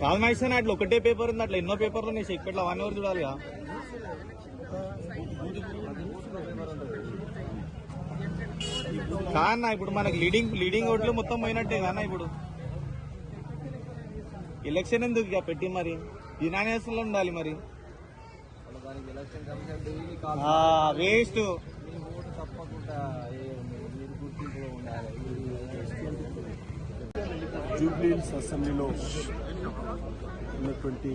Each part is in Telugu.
కాదు మైసన్ అట్లా ఒకటే పేపర్ ఉంది అట్లా ఎన్నో పేపర్లు ఉన్నాయి షేక్పేటలో వన్ అవర్ చూడాలి కాదన్నా ఇప్పుడు మనకి లీడింగ్ లీడింగ్ ఓట్లు మొత్తం పోయినట్టే కానా ఇప్పుడు. ఎలక్షన్ ఎందుకు ఇక పెట్టి మరి? యునానియస్లో ఉండాలి మరి. వేస్ట్ జూబ్లీహిల్స్ అసెంబ్లీలో ఉన్నటువంటి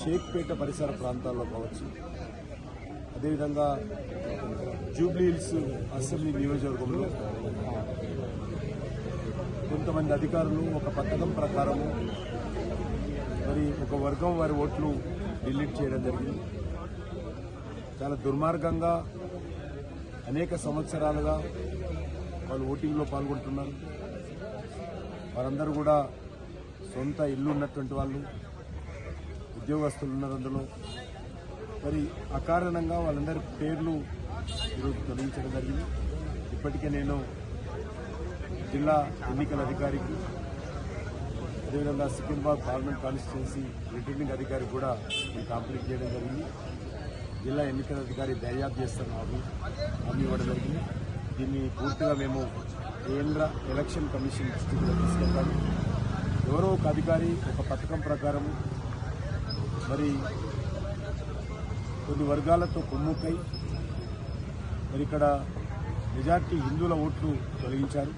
షేక్పేట పరిసర ప్రాంతాల్లో కావచ్చు. అదేవిధంగా జూబ్లీహిల్స్ అసెంబ్లీ నియోజకవర్గంలో కొంతమంది అధికారులు ఒక పథకం ప్రకారము మరి ఒక వర్గం వారి ఓట్లు డిలీట్ చేయడం జరిగింది. చాలా దుర్మార్గంగా అనేక సంవత్సరాలుగా వాళ్ళు ఓటింగ్లో పాల్గొంటున్నారు. వారందరూ కూడా సొంత ఇల్లు ఉన్నటువంటి వాళ్ళు ఉద్యోగస్తులు ఉన్నారు అందులో. మరి అకారణంగా వాళ్ళందరి పేర్లు ఈరోజు తొలగించడం జరిగింది. ఇప్పటికే నేను జిల్లా ఎన్నికల అధికారికి అదేవిధంగా సికింద్రాబాద్ పార్లమెంట్ కాన్స్టిట్యున్సీ రిటర్నింగ్ అధికారి కూడా నేను కంప్లీట్ చేయడం జరిగింది. జిల్లా ఎన్నికల అధికారి దర్యాప్తు చేస్తున్నారు హామీ హామీ ఇవ్వడం జరిగింది. దీన్ని పూర్తిగా మేము కేంద్ర ఎలక్షన్ కమిషన్ దృష్టికి తీసుకెళ్తాము. ఎవరో ఒక అధికారి ఒక పథకం ప్రకారం మరి కొన్ని వర్గాలతో కొమ్ముకై మరి ఇక్కడ మెజార్టీ హిందువుల ఓట్లు తొలగించారు.